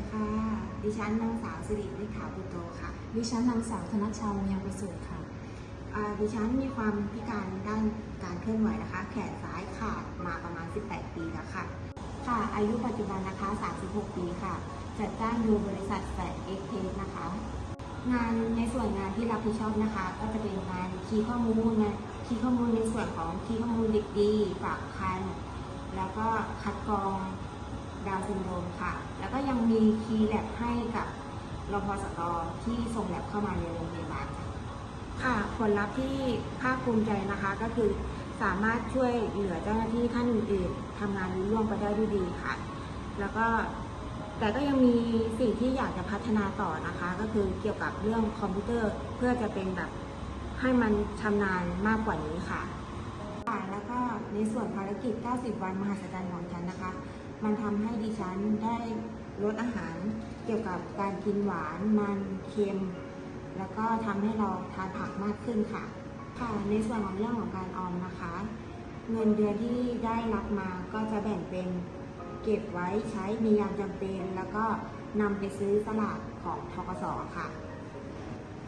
ดีค่ะ ดิฉันนางสาวสิริฤทธาบุโตค่ะ ดิฉันนางสาวธนชาวงศ์ยังประเสริฐค่ะอ่าดิฉันมีความพิการด้านการเคลื่อนไหวนะคะ แขนซ้ายขาดมาประมาณ 18 ปีแล้วค่ะ ค่ะ อายุปัจจุบันนะคะ 36 ปีค่ะ จัดจ้างอยู่บริษัทแฟดเอ็กเทสนะคะ งานในส่วนงานที่รับผิดชอบนะคะ ก็จะเป็นการคีย์ข้อมูลนะคีย์ข้อมูลในส่วนของคีย์ข้อมูลเด็กดี ฝากคัน แล้วก็คัดกรอง ดาวน์ซินโดรมค่ะ แล้วก็ยังมีคีย์แลบให้กับรพสตที่ส่งแลบเข้ามาในโรงพยาบาลค่ะค่ะผลลัพธ์ที่ภาคภูมิใจนะคะก็คือสามารถช่วยเหลือเจ้าหน้าที่ท่านอื่นๆทำงานรุ่ล่วงไปได้ด้วยดีค่ะ แล้วก็แต่ก็ยังมีสิ่งที่อยากจะพัฒนาต่อนะคะ ก็คือเกี่ยวกับเรื่องคอมพิวเตอร์เพื่อจะเป็นแบบให้มันชำนาญมากกว่านี้ค่ะค่ะแล้วก็ในส่วนภารกิจ 90 วันมหัศจรรย์ของฉันนะคะ มันทำให้ดิฉันได้ลดอาหารเกี่ยวกับการกินหวานมันเค็ม แล้วก็ทำให้เราทานผักมากขึ้นค่ะ ค่ะในส่วนของเรื่องของการออมนะคะ เงินเดือนที่ได้รับมาก็จะแบ่งเป็นเก็บไว้ใช้ในยามจำเป็น แล้วก็นำไปซื้อสลากของทกสค่ะ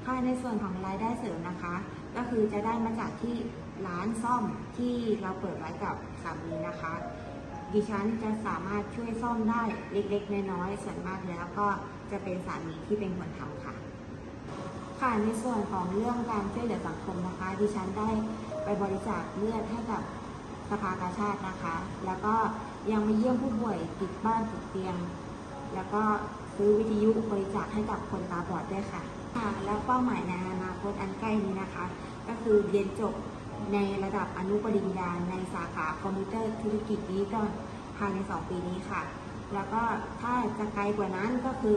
ค่ะในส่วนของรายได้เสริมนะคะ ก็คือจะได้มาจากที่ร้านซ่อมที่เราเปิดไว้กับสามีนะคะ ดิฉันจะสามารถช่วยซ่อมได้เล็กๆน้อยๆส่วนมากแล้วก็จะเป็นสามีที่เป็นคนทำค่ะ ค่ะในส่วนของเรื่องการช่วยเหลือสังคมนะคะ ดิฉันได้ไปบริจาคเลือดให้กับสภากาชาตินะคะ แล้วก็ยังมาเยี่ยมผู้ป่วยติดบ้านติดเตียง แล้วก็ซื้อวิทยุบริจาคให้กับคนตาบอดด้วยค่ะค่ะ แล้วเป้าหมายในอนาคตอันใกล้นี้นะคะ ก็คือเรียนจบ ในระดับอนุปริญญาในสาขาคอมพิวเตอร์ธุรกิจดิจิตอลภายใน 2 ปีนี้ค่ะ แล้วก็ถ้าจะไกลกว่านั้นก็คือ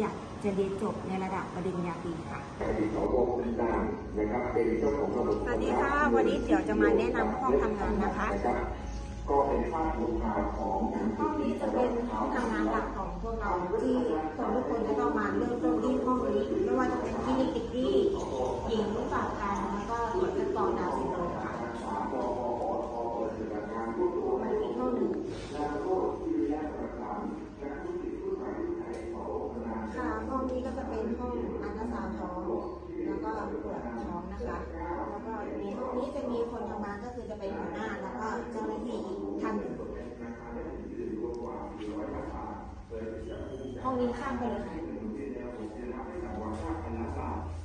อยากจะเรียนจบในระดับปริญญาตรีค่ะอดีตสวคนกลางนะครับเป็นเจ้าของระบบสวัสดีค่ะ วันนี้เดี๋ยวจะมาแนะนำห้องทำงานนะคะรับก็เป็นภาพลูกค้าของหนังห้องนี้จะเป็นห้องทำงานหลักของพวกเราที่คนทุกคนจะต้องมาเริ่มต้นที่ห้องนี้ ไม่ว่าจะเป็นคลินิกติกดี้หญิงฝากคันแล้วก็ตรวจคัดกรองดาวน์ซินโดรมค่ะ สามปปอทเปิดกิจการผู้ตัว มันอีกห้องหนึ่ง และโทษที่แยกประกันและผู้ติดผู้ใส่ไทยเขาพนา ค่ะห้องนี้ก็จะเป็นห้องอันตราซาวด์ท้อง แล้วก็ตรวจท้องนะคะ แล้วก็ในห้องนี้จะมีคนทำงานก็คือจะเป็นหัวหน้า แล้วก็เจ้าหน้าที่อีกท่านหนึ่ง ห้องนี้ข้ามไปเลยค่ะ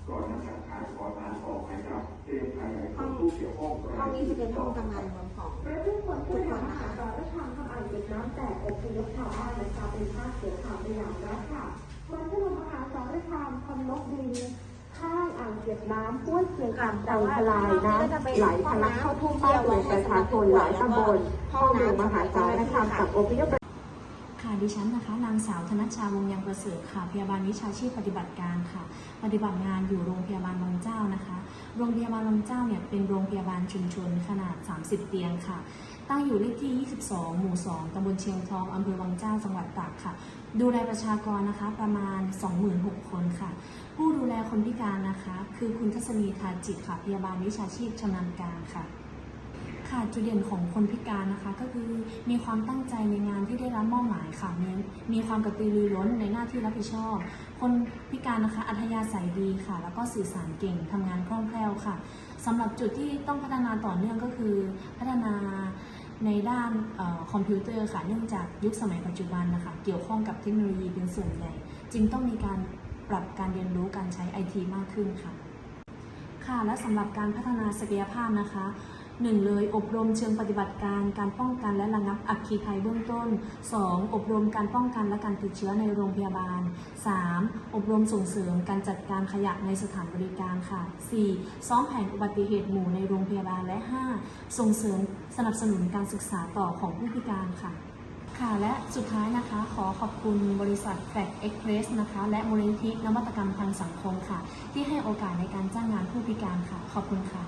ก่อนนำสังขารขอทานออกให้กับเตรียมภายในห้องผู้เกี่ยวข้องห้องนี้จะเป็นห้องทำงานรวมของและทุกคนที่ทำอาหารเราได้ทำทำอ่างเก็บน้ำแตกอบพยพชาวบ้านและชาวเป็นภาคเสียข่าวไปอย่างแรกค่ะวันที่เรามหาสารคามทำลบดินข้างอ่างเก็บน้ำห้วยเชียงคำดังทลายน้ำไหลทะลักเข้าท่วมบ้านเรือนประชาชนหลายตำบลห้องเมืองมหาสารคามกับอพยพ ค่ะดิฉันนะคะนางสาวธนชาวงยังประเสริฐค่ะพยาบาลวิชาชีพปฏิบัติการค่ะ ปฏิบัติงานอยู่โรงพยาบาลวังเจ้านะคะ โรงพยาบาลวังเจ้าเนี่ยเป็นโรงพยาบาลชุมชนขนาด 30 เตียงค่ะ ตั้งอยู่เลขที่ 22 หมู่ 2ตำบลเชียงทองอำเภอวังเจ้าจังหวัดตากค่ะ ดูแลประชากรนะคะประมาณ 26,000 คนค่ะ ผู้ดูแลคนพิการนะคะ คือคุณทัศนีทาจิตค่ะพยาบาลวิชาชีพชำนาญการค่ะ ค่ะจุดเด่นของคนพิการนะคะก็คือมีความตั้งใจในงานที่ได้รับมอบหมายค่ะมีมีความกระตือรือร้นในหน้าที่รับผิดชอบ คนพิการนะคะอัธยาศัยดีค่ะ แล้วก็สื่อสารเก่งทำงานคล่องแคล่วค่ะสำหรับจุดที่ต้องพัฒนาต่อเนื่องก็คือพัฒนาในด้านออคอมพิวเตอร์ค่ะเนื่องจากยุคสมัยปัจจุบันนะคะเกี่ยวข้องกับเทคโนโลยีเป็นส่วนใหญ่ จึงต้องมีการปรับการเรียนรู้การใช้ไอทีมากขึ้นค่ะค่ะและสำหรับการพัฒนาศักยภาพนะคะ หนึ่งเลยอบรมเชิงปฏิบัติการการป้องกันและระงับอัคคีภัยเบื้องต้น 2. อบรมการป้องกันและการติดเชื้อในโรงพยาบาล 3. อบรมส่งเสริมการจัดการขยะในสถานบริการค่ะ 4. ซ้อมแผนอุบัติเหตุหมู่ในโรงพยาบาลและ 5. ส่งเสริมสนับสนุนการศึกษาต่อของผู้พิการค่ะค่ะและสุดท้ายนะคะขอขอบคุณบริษัทแฟลกเอ็กเพรสนะคะและมูลนิธินวัตกรรมทางสังคมค่ะ ที่ให้โอกาสในการจ้างงานผู้พิการค่ะ ขอบคุณค่ะ